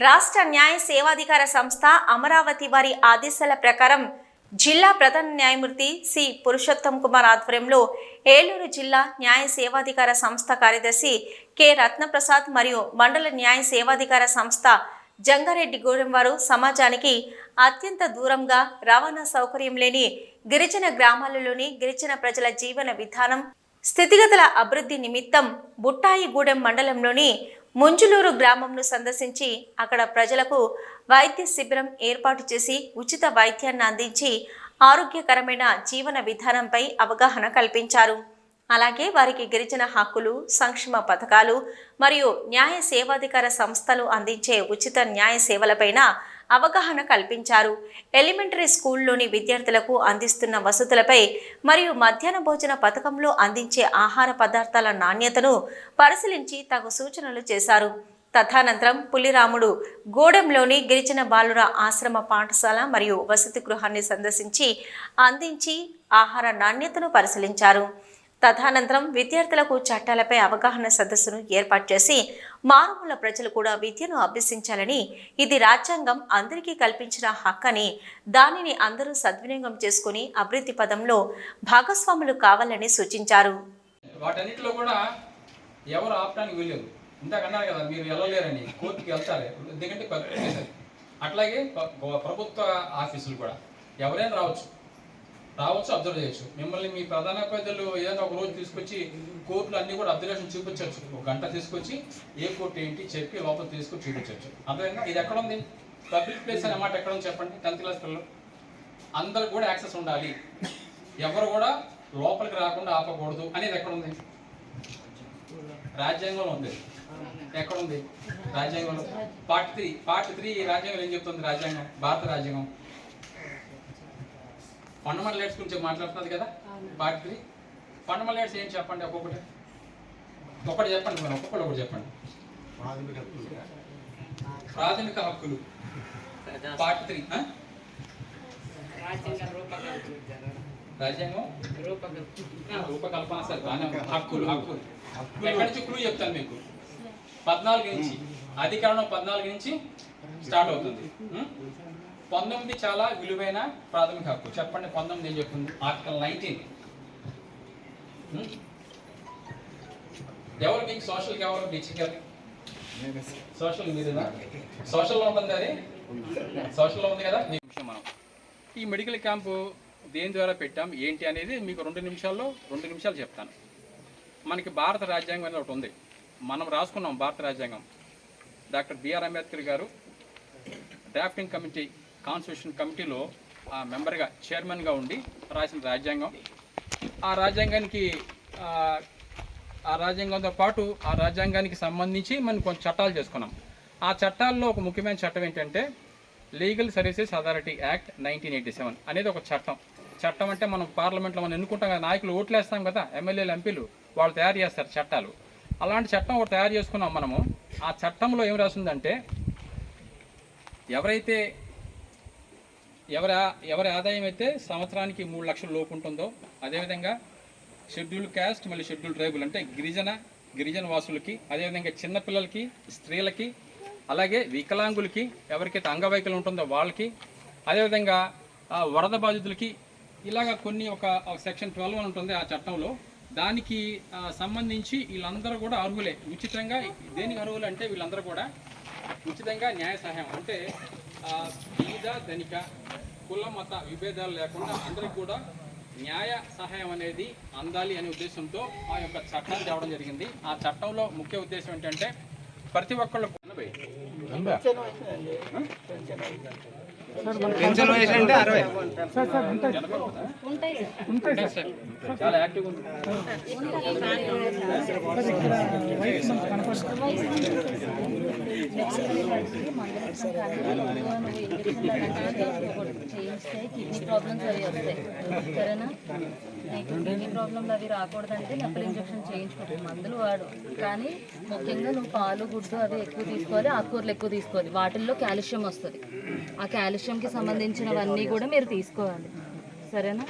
రాష్ట్ర న్యాయ సేవాధికార సంస్థ అమరావతి వారి ఆదేశాల ప్రకారం జిల్లా ప్రధాన న్యాయమూర్తి సి. పురుషోత్తం కుమార్ ఆధ్వర్యంలో ఏలూరు జిల్లా న్యాయ సేవాధికార సంస్థ కార్యదర్శి కె. రత్నప్రసాద్ మరియు మండల న్యాయ సేవాధికార సంస్థ జంగారెడ్డిగూడెం వారు సమాజానికి అత్యంత దూరంగా రవాణా సౌకర్యం లేని గిరిజన గ్రామాలలోని గిరిజన ప్రజల జీవన విధానం స్థితిగతుల అభివృద్ధి నిమిత్తం బుట్టాయిగూడెం మండలంలోని ముంజులూరు గ్రామంను సందర్శించి అక్కడ ప్రజలకు వైద్య శిబిరం ఏర్పాటు చేసి ఉచిత వైద్యాన్ని అందించి ఆరోగ్యకరమైన జీవన విధానంపై అవగాహన కల్పించారు. అలాగే వారికి గిరిజన హక్కులు సంక్షేమ పథకాలు మరియు న్యాయ సేవాధికార సంస్థలు అందించే ఉచిత న్యాయ సేవలపైన అవగాహన కల్పించారు. ఎలిమెంటరీ స్కూల్లోని విద్యార్థులకు అందిస్తున్న వసతులపై మరియు మధ్యాహ్న భోజన పథకంలో అందించే ఆహార పదార్థాల నాణ్యతను పరిశీలించి తగు సూచనలు చేశారు. తదనంతరం పులిరాముడు గూడెంలోని గిరిజన బాలుర ఆశ్రమ పాఠశాల మరియు వసతి గృహాన్ని సందర్శించి అందించి ఆహార నాణ్యతను పరిశీలించారు. తదనంతరం విద్యార్థులకు చట్టాలపై అవగాహన సదస్సును ఏర్పాటు చేసి మారుమూల ప్రజలు కూడా విద్యను అభ్యసించాలని ఇది రాజ్యాంగం అందరికీ కల్పించిన హక్కని దానిని అందరూ సద్వినియోగం చేసుకుని అభివృద్ధి పదంలో భాగస్వాములు కావాలని సూచించారు. వాటన్నిటిలో కూడా ఎవరు ఆపడానికి వీలేదు ఇందాక అన్నారు కదా మీరు వెళ్ళలేరని కోర్టుకి వెళ్తారు ఎందుకంటే అట్లాగే ప్రభుత్వ ఆఫీసులు కూడా ఎవరైనా రావచ్చు. రావచ్చు అబ్జర్వ్ చేయొచ్చు. మిమ్మల్ని మీ ప్రధాన పెద్దలు ఏదైనా ఒక రోజు తీసుకొచ్చి కోర్టులు అన్ని కూడా అబ్జర్వేషన్ చూపించవచ్చు. ఒక గంట తీసుకొచ్చి ఏ కోర్టు ఏంటి చెప్పి లోపల తీసుకొచ్చి చూపించవచ్చు. అర్థమైందా? ఇది ఎక్కడ ఉంది? పబ్లిక్ ప్లేస్ అనే మాట ఎక్కడ ఉంది చెప్పండి? టెన్త్ క్లాస్ పిల్లలు. అందరు కూడా యాక్సెస్ ఉండాలి. ఎవరు కూడా లోపలికి రాకుండా ఆపకూడదు. అనేది ఎక్కడ ఉంది? రాజ్యాంగంలో ఉంది. ఎక్కడ ఉంది? రాజ్యాంగంలో. పార్ట్ త్రీ పార్ట్ త్రీ రాజ్యాంగం ఏం చెప్తుంది? రాజ్యాంగం. భారత రాజ్యాంగం. ఫండమెంటల్ రైట్స్ గురించి మాట్లాడుతున్నది కదా? పార్ట్ త్రీ ఫండమెంటల్ రైట్స్ ఏం చెప్పండి? ఒక్కొక్కటి. ఒకటి చెప్పండి మరి ఒక్కొక్కటి ఒకటి చెప్పండి. ప్రాథమిక హక్కులు. పార్ట్ త్రీ రాజ్యాంగం రూపకల్పన. సరే బాగానే. హక్కులు. హక్కులు ఎక్కడి నుంచి క్లూ చెప్తాను మీకు? పద్నాలుగు నుంచి. అధికరణం పద్నాలుగు నుంచి స్టార్ట్ అవుతుంది. ఉం? పంతొమ్మిది చాలా విలువైన ప్రాథమిక హక్కు. చెప్పండి పంతొమ్మిది ఏం చెప్తుంది? Article nineteen hmm? ఎవరు మీకు సోషల్కి ఎవరు టీచర్ సోషల్ మీరేనా? సోషల్లో ఉంటుంది అది. సోషల్లో ఉంది కదా? ఈ విషయం మనం. ఈ మెడికల్ క్యాంపు దేని ద్వారా పెట్టాం ఏంటి అనేది మీకు రెండు నిమిషాల్లో రెండు నిమిషాలు చెప్తాను. మనకి భారత రాజ్యాంగం అనేది ఒకటి ఉంది. మనం రాసుకున్నాం భారత రాజ్యాంగం. డాక్టర్ బిఆర్ అంబేద్కర్ గారు డ్రాఫ్టింగ్ కమిటీ కాన్స్టిట్యూషన్ కమిటీలో ఆ మెంబర్గా చైర్మన్గా ఉండి రాసిన రాజ్యాంగం. ఆ రాజ్యాంగానికి ఆ, రాజ్యాంగంతో పాటు ఆ రాజ్యాంగానికి సంబంధించి మనం కొంచెం చట్టాలు చేసుకున్నాం. ఆ చట్టాల్లో ఒక ముఖ్యమైన చట్టం ఏంటంటే legal services authority act nineteen eighty seven అనేది ఒక చట్టం. చట్టం అంటే మనం పార్లమెంట్లో మనం ఎన్నుకుంటాం కదా నాయకులు ఓట్లు వేస్తాం కదా ఎమ్మెల్యేలు ఎంపీలు వాళ్ళు తయారు చేస్తారు చట్టాలు. అలాంటి చట్టం ఒకటి తయారు చేసుకున్నాం మనము. ఆ చట్టంలో ఏం రాసిందంటే ఎవరైతే ఎవరి ఆ- ఎవరి ఆదాయం అయితే సంవత్సరానికి మూడు లక్షల లోపు ఉంటుందో అదేవిధంగా షెడ్యూల్ క్యాస్ట్ మళ్ళీ షెడ్యూల్ ట్రైబుల్ అంటే గిరిజన గిరిజన వాసులకి అదేవిధంగా చిన్నపిల్లలకి స్త్రీలకి అలాగే వికలాంగులకి ఎవరికైతే అంగవైకల్యం ఉంటుందో వాళ్ళకి అదేవిధంగా వరద బాధితులకి ఇలాగ కొన్ని ఒక సెక్షన్ ట్వెల్వ్ అని ఉంటుంది ఆ చట్టంలో. దానికి సంబంధించి వీళ్ళందరూ కూడా అర్హులే. ఉచితంగా దేనికి అర్హులు అంటే వీళ్ళందరూ కూడా ఉచితంగా న్యాయ సహాయం. అంటే ఆ, బీద ధనిక కుల మత విభేదాలు లేకుండా అందరికి కూడా న్యాయ సహాయం అనేది అందాలి అనే ఉద్దేశంతో ఆ యొక్క చట్టాన్ని తేవడం జరిగింది. ఆ చట్టంలో ముఖ్య ఉద్దేశం ఏంటంటే ప్రతి ఒక్కళ్ళు ఎనభై. పెన్షన్ వయసు అంటే అరవై. చాలా యాక్టివ్ కిడ్నీ ప్రాబ్లమ్స్ అవి వస్తాయి సరేనా కిడ్నీ ప్రాబ్లమ్లు అవి రాకూడదంటే నప్పలు ఇంజెక్షన్ చేయించుకో మందులు వాడు కానీ ముఖ్యంగా నువ్వు పాలు గుడ్డు అవి ఎక్కువ తీసుకోవాలి ఆకుకూరలు ఎక్కువ తీసుకోవాలి వాటిల్లో కాల్షియం వస్తుంది. ఆ విషయంకి సంబంధించినవన్నీ కూడా మీరు తీసుకోవాలి. సరేనా?